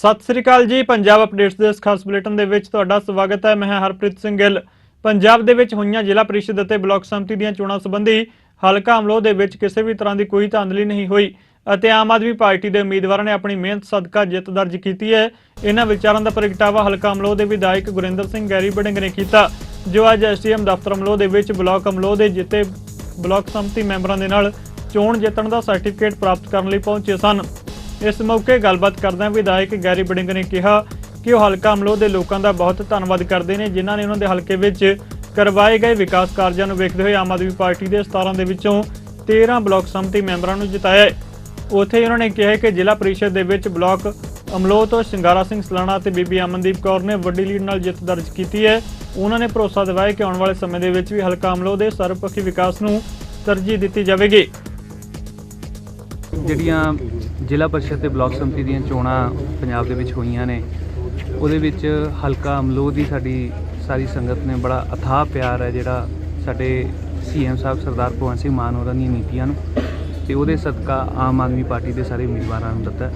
ਸਤਿ ਸ੍ਰੀ ਅਕਾਲ ਜੀ, ਪੰਜਾਬ ਅਪਡੇਟਸ ਦੇ ਇਸ ਖਾਸ ਬੁਲੇਟਿਨ ਦੇ ਵਿੱਚ ਤੁਹਾਡਾ ਸਵਾਗਤ ਹੈ। ਮੈਂ ਹਰਪ੍ਰੀਤ ਸਿੰਘ ਗਿੱਲ। ਪੰਜਾਬ ਦੇ ਵਿੱਚ ਹੋਈਆਂ ਜ਼ਿਲ੍ਹਾ ਪਰਿਸ਼ਦ ਅਤੇ ਬਲਾਕ ਸੰਮਤੀ ਦੀਆਂ ਚੋਣਾਂ ਸੰਬੰਧੀ ਹਲਕਾ ਅਮਲੋਹ ਦੇ ਵਿੱਚ ਕਿਸੇ ਵੀ ਤਰ੍ਹਾਂ ਦੀ ਕੋਈ ਧਾਂਦਲੀ ਨਹੀਂ ਹੋਈ ਅਤੇ ਆਮ ਆਦਮੀ ਪਾਰਟੀ ਦੇ ਉਮੀਦਵਾਰਾਂ ਨੇ ਆਪਣੀ ਮਿਹਨਤ, ਸਦਕਾ, ਜਿੱਤ ਦਰਜ ਕੀਤੀ ਹੈ। ਇਹਨਾਂ ਵਿਚਾਰਾਂ ਦਾ ਪ੍ਰਗਟਾਵਾ ਹਲਕਾ ਅਮਲੋਹ ਦੇ ਵਿਧਾਇਕ ਗੁਰਿੰਦਰ ਸਿੰਘ ਗੈਰੀ ਬੜਿੰਗ ਨੇ ਕੀਤਾ, ਜੋ ਅੱਜ ਐਸਟੀਐਮ ਦਫ਼ਤਰ ਅਮਲੋਹ ਦੇ ਵਿੱਚ ਬਲਾਕ ਅਮਲੋਹ ਦੇ ਜਿੱਤੇ ਬਲਾਕ ਸੰਮਤੀ ਮੈਂਬਰਾਂ ਦੇ ਨਾਲ ਚੋਣ ਜਿੱਤਣ ਦਾ ਸਰਟੀਫਿਕੇਟ ਪ੍ਰਾਪਤ ਕਰਨ ਲਈ ਪਹੁੰਚੇ ਸਨ। ਇਸ ਮੌਕੇ ਗੱਲਬਾਤ ਕਰਦਿਆਂ ਵਿਧਾਇਕ ਗੈਰੀ ਬੜਿੰਗ ਨੇ ਕਿਹਾ ਕਿ ਉਹ ਹਲਕਾ ਅਮਲੋਹ ਦੇ ਲੋਕਾਂ ਦਾ ਬਹੁਤ ਧੰਨਵਾਦ ਕਰਦੇ ਨੇ, ਜਿਨ੍ਹਾਂ ਨੇ ਉਹਨਾਂ ਦੇ ਹਲਕੇ ਵਿੱਚ ਕਰਵਾਏ ਗਏ ਵਿਕਾਸ ਕਾਰਜਾਂ ਨੂੰ ਵੇਖਦੇ ਹੋਏ ਆਮ ਆਦਮੀ ਪਾਰਟੀ ਦੇ 17 ਦੇ ਵਿੱਚੋਂ 13 ਬਲਾਕ ਸੰਮਤੀ ਮੈਂਬਰਾਂ ਨੂੰ ਜਿਤਾਇਆ ਹੈ। ਉੱਥੇ ਉਹਨਾਂ ਨੇ ਕਿਹਾ ਕਿ ਜ਼ਿਲ੍ਹਾ ਪਰਿਸ਼ਦ ਦੇ ਵਿੱਚ ਬਲਾਕ ਅਮਲੋਹ ਤੋਂ ਸ਼ਿੰਗਾਰਾ ਸਿੰਘ ਸਲਾਣਾ ਤੇ ਬੀਬੀ ਅਮਨਦੀਪ ਕੌਰ ਨੇ ਵੱਡੀ ਲੀਡ ਨਾਲ ਜਿੱਤ ਦਰਜ ਕੀਤੀ ਹੈ। ਉਹਨਾਂ ਨੇ ਭਰੋਸਾ ਦਿਵਾਇਆ ਕਿ ਆਉਣ ਵਾਲੇ ਸਮੇਂ ਦੇ ਵਿੱਚ ਵੀ ਹਲਕਾ ਅਮਲੋਹ ਦੇ ਸਰਬਪੱਖੀ ਵਿਕਾਸ ਨੂੰ ਤਰਜੀਹ ਦਿੱਤੀ ਜਾਵੇਗੀ। ਜਿਹੜੀਆਂ ਜ਼ਿਲ੍ਹਾ ਪਰਿਸ਼ਦ ਤੇ ਬਲਾਕ ਸੰਮਤੀ ਦੀਆਂ ਚੋਣਾਂ ਪੰਜਾਬ ਦੇ ਵਿੱਚ ਹੋਈਆਂ ਨੇ। ਉਹਦੇ ਵਿੱਚ ਹਲਕਾ ਅਮਲੋਹ ਦੀ ਸਾਡੀ ਸਾਰੀ ਸੰਗਤ ਨੇ ਬੜਾ ਅਥਾਹ ਪਿਆਰ ਹੈ, ਜਿਹੜਾ ਸਾਡੇ ਸੀਐਮ ਸਾਹਿਬ ਸਰਦਾਰ ਭਗਵੰਤ ਸਿੰਘ ਮਾਨ ਹੋਰਾਂ ਦੀਆਂ ਨੀਤੀਆਂ ਨੂੰ ਤੇ ਉਹਦੇ ਸਦਕਾ ਆਮ ਆਦਮੀ ਪਾਰਟੀ ਦੇ ਸਾਰੇ ਉਮੀਦਵਾਰਾਂ ਨੂੰ ਦਿੱਤਾ।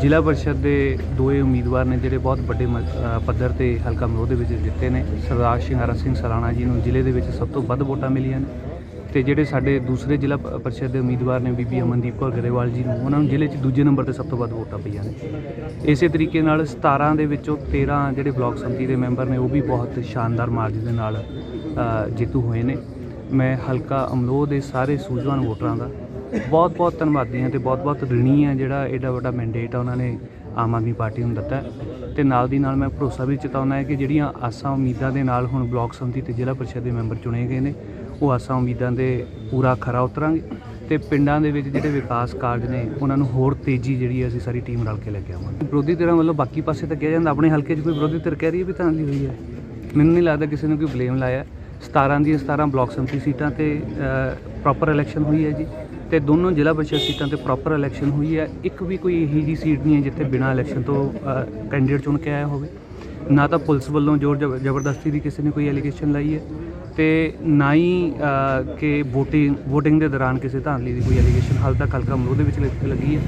ਜ਼ਿਲ੍ਹਾ ਪਰਿਸ਼ਦ ਦੇ ਦੋਏ ਉਮੀਦਵਾਰ ਨੇ ਜਿਹੜੇ ਬਹੁਤ ਵੱਡੇ ਮ- ਪੱਧਰ ਤੇ ਹਲਕਾ ਅਮਲੋਹ ਦੇ ਵਿੱਚ ਜਿੱਤੇ ਨੇ। ਸਰਦਾਰ ਸ਼ਿੰਗਾਰਾ ਸਿੰਘ ਸਲਾਣਾ ਜੀ ਨੂੰ ਜ਼ਿਲ੍ਹੇ ਦੇ ਵਿੱਚ ਸਭ ਤੋਂ ਵੱਧ ਵੋਟਾਂ ਮਿਲੀਆਂ ਨੇ। ਤੇ ਜਿਹੜੇ ਸਾਡੇ ਦੂਸਰੇ ਜ਼ਿਲ੍ਹਾ ਪ- ਪਰਿਸ਼ਦ ਦੇ ਉਮੀਦਵਾਰ ਨੇ ਬੀਬੀ ਅਮਨਦੀਪ ਕੌਰ ਗਰੇਵਾਲ ਜੀ ਨੂੰ ਉਹਨਾਂ ਨੂੰ ਜ਼ਿਲ੍ਹੇ 'ਚ ਦੂਜੇ ਨੰਬਰ ਤੇ ਸਭ ਤੋਂ ਵੱਧ ਵੋਟਾਂ ਪਈਆਂ ਨੇ ਇਸੇ ਤਰੀਕੇ ਨਾਲ 17 ਦੇ ਵਿੱਚੋਂ 13 ਜਿਹੜੇ ਬਲਾਕ ਸੰਮਤੀ ਦੇ ਮੈਂਬਰ ਨੇ ਉਹ ਵੀ ਬਹੁਤ ਸ਼ਾਨਦਾਰ ਮਾਰਜ ਦੇ ਨਾਲ ਅ, ਜੇਤੂ ਹੋਏ ਨੇ ਮੈਂ ਹਲਕਾ ਅਮਲੋਹ ਦੇ ਸਾਰੇ ਸੂਝਵਾਨ ਵੋਟਰਾਂ ਦਾ ਬਹੁਤ ਬਹੁਤ ਧੰਨਵਾਦੀ ਹਾਂ ਤੇ ਬਹੁਤ ਬਹੁਤ ਰਿਣੀ ਹਾਂ ਜਿਹੜਾ ਐਡਾ ਵੱਡਾ ਮੈਂਡੇਟ ਆ ਉਹਨਾਂ ਨੇ ਆਮ ਆਦਮੀ ਪਾਰਟੀ ਨੂੰ ਦਿੱਤਾ ਹੈ। ਤੇ ਨਾਲ ਦੀ ਨਾਲ ਮੈਂ ਭਰੋਸਾ ਵੀ ਜਤਾਉਣਾ ਹੈ ਕਿ ਜਿਹੜੀਆਂ ਆਸਾਂ ਉਮੀਦਾਂ ਦੇ ਨਾਲ ਹੁਣ ਬਲਾਕ ਸੰਮਤੀ ਤੇ ਜ਼ਿਲ੍ਹਾ ਪਰਿਸ਼ਦ ਦੇ ਮੈਂਬਰ ਚੁਣੇ ਗਏ ਨੇ ਉਹ ਆਸਾਂ ਉਮੀਦਾਂ ਦੇ ਪੂਰਾ ਖਰਾ ਉਤਰਾਂਗੇ ਤੇ ਪਿੰਡਾਂ ਦੇ ਵਿੱਚ ਜਿਹੜੇ ਵਿਕਾਸ ਕਾਰਜ ਨੇ, ਉਹਨਾਂ ਨੂੰ ਹੋਰ ਤੇਜ਼ੀ ਜਿਹੜੀ ਹੈ ਅਸੀਂ ਸਾਰੀ ਟੀਮ ਰਲ ਕੇ ਲੈ ਕੇ ਆਵਾਂਗੇ। ਵਿਰੋਧੀ ਧਿਰਾਂ ਵੱਲੋਂ ਬਾਕੀ ਪਾਸੇ ਤਾਂ ਕਿਹਾ ਜਾਂਦਾ, ਆਪਣੇ ਹਲਕੇ 'ਚ ਕੋਈ ਵਿਰੋਧੀ ਧਿਰ ਕਹਿ ਰਹੀ ਹੈ ਵੀ ਤਾਂ ਹੋਈ ਹੈ? ਮੈਨੂੰ ਨਹੀਂ ਲੱਗਦਾ ਕਿਸੇ ਨੇ ਕੋਈ ਬਲੇਮ ਲਾਇਆ। 17 ਦੀਆਂ 17 ਬਲਾਕ ਸੰਮਤੀ ਸੀਟਾਂ ਤੇ ਪ੍ਰੋਪਰ ਇਲੈਕਸ਼ਨ ਹੋਈ ਹੈ ਜੀ ਤੇ ਦੋਨੋਂ ਜ਼ਿਲ੍ਹਾ ਪਰਿਸ਼ਦ ਸੀਟਾਂ ਤੇ ਪ੍ਰੋਪਰ ਇਲੈਕਸ਼ਨ ਹੋਈ ਹੈ। ਇੱਕ ਵੀ ਕੋਈ ਇਹੀ ਜੀ ਸੀਟ ਨਹੀਂ ਹੈ ਜਿੱਥੇ ਬਿਨਾਂ ਇਲੈਕਸ਼ਨ ਤੋਂ ਕੈਂਡੀਡੇਟ ਚੁਣ ਕੇ ਆਇਆ ਹੋਵੇ। ਨਾ ਤਾਂ ਪੁਲਿਸ ਵੱਲੋਂ ਜ਼ੋਰ ਜ਼ਬ- ਜ਼ਬਰਦਸਤੀ ਦੀ ਕਿਸੇ ਨੇ ਕੋਈ ਐਲੀਗੇਸ਼ਨ ਲਾਈ ਹੈ। ਤੇ ਨਾ ਹੀ ਕਿ VOTING VOTING ਦੇ ਦੌਰਾਨ ਕਿਸੇ ਧਾਂਦਲੀ ਦੀ ਕੋਈ ਐਲੀਗੇਸ਼ਨ ਹਾਲ ਤੱਕ ਹਲਕਾ ਅਮਲੋਹ ਦੇ ਵਿੱਚ ਲ- ਲੱਗੀ ਹੈ।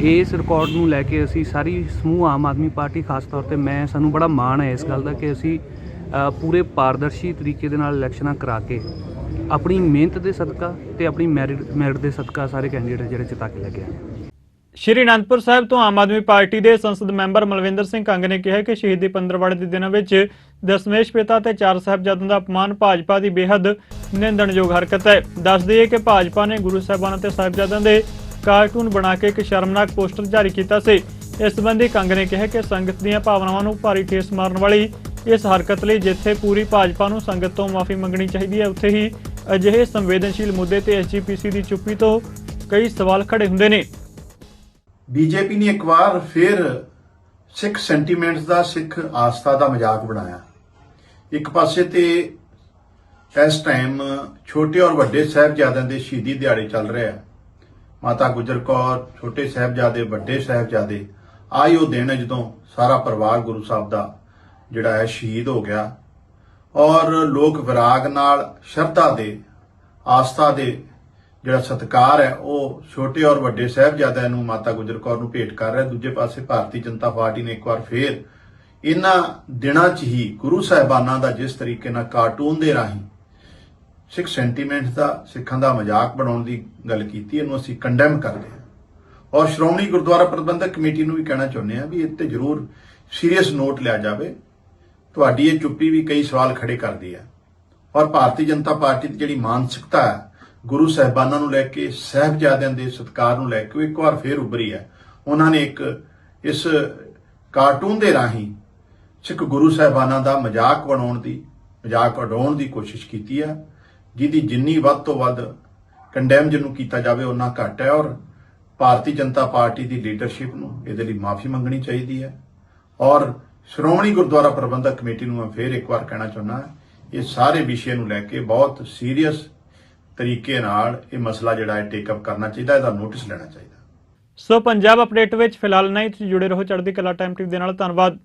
ਇਸ ਰਿਕਾਰਡ ਨੂੰ ਲੈ ਕੇ ਅਸੀਂ ਸਾਰੀ ਸਮੂਹ ਆਮ ਆਦਮੀ ਪਾਰਟੀ ਖਾਸ ਤੌਰ ਤੇ ਮੈਂ ਸਾਨੂੰ ਬੜਾ ਮਾਣ ਹੈ ਇਸ ਗੱਲ ਦਾ ਕਿ ਅਸੀਂ ਅ, ਪੂਰੇ ਪਾਰਦਰਸ਼ੀ ਤਰੀਕੇ ਦੇ ਨਾਲ ਇਲੈਕਸ਼ਨਾਂ ਕਰਾ ਕੇ ਆਪਣੀ ਮਿਹਨਤ ਦੇ ਸਦਕਾ ਤੇ ਆਪਣੀ ਮੈਰਿਟ ਮੈਰਿਟ ਦੇ ਸਦਕਾ ਸਾਰੇ ਕੈਂਡੀਡੇਟ ਜਿਹੜੇ ਚਿਤਾ ਕੇ ਲੈ ਕੇ ਆਏ। ਸ਼੍ਰੀ ਅਨੰਦਪੁਰ ਸਾਹਿਬ ਤੋਂ ਆਮ ਆਦਮੀ ਪਾਰਟੀ ਦੇ ਸੰਸਦ ਮੈਂਬਰ ਮਲਵਿੰਦਰ ਸਿੰਘ ਕੰਗ ਨੇ ਕਿਹਾ ਕਿ ਸ਼ਹੀਦੀ ਪੰਦਰਵਾੜੇ ਦੇ ਦਿਨਾਂ ਵਿੱਚ ਦਸ਼ਮੇਸ਼ ਪਿਤਾ ਤੇ ਚਾਰ ਸਾਹਿਬਜ਼ਾਦਿਆਂ ਦਾ ਅਪਮਾਨ ਭਾਜਪਾ ਦੀ ਬੇਹੱਦ ਨਿੰਦਣਯੋਗ ਹਰਕਤ ਹੈ। ਦੱਸ ਦਈਏ ਕਿ ਭਾਜਪਾ ਨੇ ਗੁਰੂ ਸਾਹਿਬਾਨਾਂ ਅਤੇ ਸਾਹਿਬਜ਼ਾਦਿਆਂ ਦੇ ਕਾਰਟੂਨ ਬਣਾ ਕੇ ਇੱਕ ਸ਼ਰਮਨਾਕ ਪੋਸਟਰ ਜਾਰੀ ਕੀਤਾ ਸੀ। ਇਸ ਸੰਬੰਧੀ ਕੰਗ ਨੇ ਕਿਹਾ ਕਿ ਸੰਗਤ ਦੀਆਂ ਭਾਵਨਾਵਾਂ ਨੂੰ ਭਾਰੀ ਠੇਸ ਮਾਰਨ ਵਾਲੀ ਇਸ ਹਰਕਤ ਲਈ ਜਿੱਥੇ ਪੂਰੀ ਭਾਜਪਾ ਨੂੰ ਸੰਗਤ ਤੋਂ ਮਾਫੀ ਮੰਗਣੀ ਚਾਹੀਦੀ ਹੈ, ਉੱਥੇ ਹੀ ਅਜਿਹੇ ਸੰਵੇਦਨਸ਼ੀਲ ਮੁੱਦੇ ਤੇ ਐਸਜੀਪੀਸੀ ਦੀ ਚੁੱਪੀ ਤੋਂ ਕਈ ਸਵਾਲ ਖੜੇ ਹੁੰਦੇ ਨੇ। ਬੀਜੇਪੀ ਨੇ ਇੱਕ ਵਾਰ ਫਿਰ ਸਿੱਖ ਸੈਂਟੀਮੈਂਟਸ ਦਾ, ਸਿੱਖ ਆਸਥਾ ਦਾ ਮਜ਼ਾਕ ਬਣਾਇਆ। ਇੱਕ ਪਾਸੇ ਤੇ ਇਸ ਟਾਈਮ ਛੋਟੇ ਔਰ ਵੱਡੇ ਸਾਹਿਬਜ਼ਾਦਿਆਂ ਦੇ ਸ਼ਹੀਦੀ ਦਿਹਾੜੇ ਚੱਲ ਰਹੇ ਆ। ਮਾਤਾ ਗੁਜਰ ਕੌਰ, ਛੋਟੇ ਸਾਹਿਬਜ਼ਾਦੇ, ਵੱਡੇ ਸਾਹਿਬਜ਼ਾਦੇ ਆਈ ਉਹ ਦਿਨ ਜਦੋਂ ਸਾਰਾ ਪਰਿਵਾਰ ਗੁਰੂ ਸਾਹਿਬ ਦਾ ਜਿਹੜਾ ਹੈ ਸ਼ਹੀਦ ਹੋ ਗਿਆ। ਔਰ ਲੋਕ ਵਿਰਾਗ ਨਾਲ, ਸ਼ਰਧਾ ਦੇ, ਆਸਥਾ ਦੇ ਜਿਹੜਾ ਸਤਕਾਰ ਹੈ, ਉਹ ਛੋਟੇ ਔਰ ਵੱਡੇ ਸਾਹਿਬਜ਼ਾਦਿਆਂ ਨੂੰ ਮਾਤਾ ਗੁਜਰ ਕੌਰ ਨੂੰ ਭੇਟ ਕਰ ਰਿਹਾ। ਦੂਜੇ ਪਾਸੇ ਭਾਰਤੀ ਜਨਤਾ ਪਾਰਟੀ ਨੇ ਇੱਕ ਵਾਰ ਫੇਰ ਇਹਨਾਂ ਦਿਨਾਂ 'ਚ ਹੀ ਗੁਰੂ ਸਾਹਿਬਾਨਾਂ ਦਾ ਜਿਸ ਤਰੀਕੇ ਨਾਲ ਕਾਰਟੂਨ ਦੇ ਰਾਹੀਂ ਸਿੱਖ ਸੈਂਟੀਮੈਂਟ ਦਾ, ਸਿੱਖਾਂ ਦਾ ਮਜ਼ਾਕ ਬਣਾਉਣ ਦੀ ਗੱਲ ਕੀਤੀ, ਇਹਨੂੰ ਅਸੀਂ ਕੰਡੈਮ ਕਰਦੇ ਹਾਂ। ਔਰ ਸ਼੍ਰੋਮਣੀ ਗੁਰਦੁਆਰਾ ਪ੍ਰਬੰਧਕ ਕਮੇਟੀ ਨੂੰ ਵੀ ਕਹਿਣਾ ਚਾਹੁੰਦੇ ਹਾਂ ਵੀ ਇਹ ਤੇ ਜ਼ਰੂਰ ਸੀਰੀਅਸ ਨੋਟ ਲਿਆ ਜਾਵੇ। ਤੁਹਾਡੀ ਇਹ ਚੁੱਪੀ ਵੀ ਕਈ ਸਵਾਲ ਖੜੇ ਕਰਦੀ ਹੈ। ਔਰ ਭਾਰਤੀ ਜਨਤਾ ਪਾਰਟੀ ਦੀ ਜਿਹੜੀ ਮਾਨਸਿਕਤਾ ਹੈ ਗੁਰੂ ਸਾਹਿਬਾਨਾਂ ਨੂੰ ਲੈ ਕੇ, ਸਹਿਬਜ਼ਾਦਿਆਂ ਦੇ ਸਤਕਾਰ ਨੂੰ ਲੈ ਕੇ ਉਹ ਇੱਕ ਵਾਰ ਫੇਰ ਉੱਭਰੀ ਹੈ। ਉਹਨਾਂ ਨੇ ਇੱਕ ਇਸ ਕਾਰਟੂਨ ਦੇ ਰਾਹੀਂ ਸਿੱਖ ਗੁਰੂ ਸਾਹਿਬਾਨਾਂ ਦਾ ਮਜ਼ਾਕ ਬਣਾਉਣ ਦੀ, ਮਜ਼ਾਕ ਉਡਾਉਣ ਦੀ ਕੋਸ਼ਿਸ਼ ਕੀਤੀ ਹੈ, ਜਿਹਦੀ ਜਿੰਨੀ ਵੱਧ ਤੋਂ ਵੱਧ ਕੰਡੈਮ ਜਿਹਨੂੰ ਕੀਤਾ ਜਾਵੇ ਉਹਨਾਂ ਘੱਟ ਹੈ ਔਰ ਭਾਰਤੀ ਜਨਤਾ ਪਾਰਟੀ ਦੀ ਲੀਡਰਸ਼ਿਪ ਨੂੰ ਇਹਦੇ ਲਈ ਮਾਫੀ ਮੰਗਣੀ ਚਾਹੀਦੀ ਹੈ। ਔਰ ਸ਼੍ਰੋਮਣੀ ਗੁਰਦੁਆਰਾ ਪ੍ਰਬੰਧਕ ਕਮੇਟੀ ਨੂੰ ਮੈਂ ਫੇਰ ਇੱਕ ਵਾਰ ਕਹਿਣਾ ਚਾਹੁੰਦਾ ਇਹ ਸਾਰੇ ਵਿਸ਼ੇ ਨੂੰ ਲੈ ਕੇ ਬਹੁਤ ਸੀਰੀਅਸ ਤਰੀਕੇ ਨਾਲ ਇਹ ਮਸਲਾ ਜਿਹੜਾ ਹੈ ਟੇਕ ਅਪ ਕਰਨਾ ਚਾਹੀਦਾ, ਇਹਦਾ ਨੋਟਿਸ ਲੈਣਾ ਚਾਹੀਦਾ। ਸੋ ਪੰਜਾਬ ਅਪਡੇਟ ਵਿੱਚ ਫਿਲਹਾਲ ਨਹੀਂ ਤੁਸੀਂ ਜੁੜੇ ਰਹੋ ਚੜ੍ਹਦੀ ਕਲਾ ਟਾਈਮ ਟੀਵੀ ਦੇ ਨਾਲ। ਧੰਨਵਾਦ।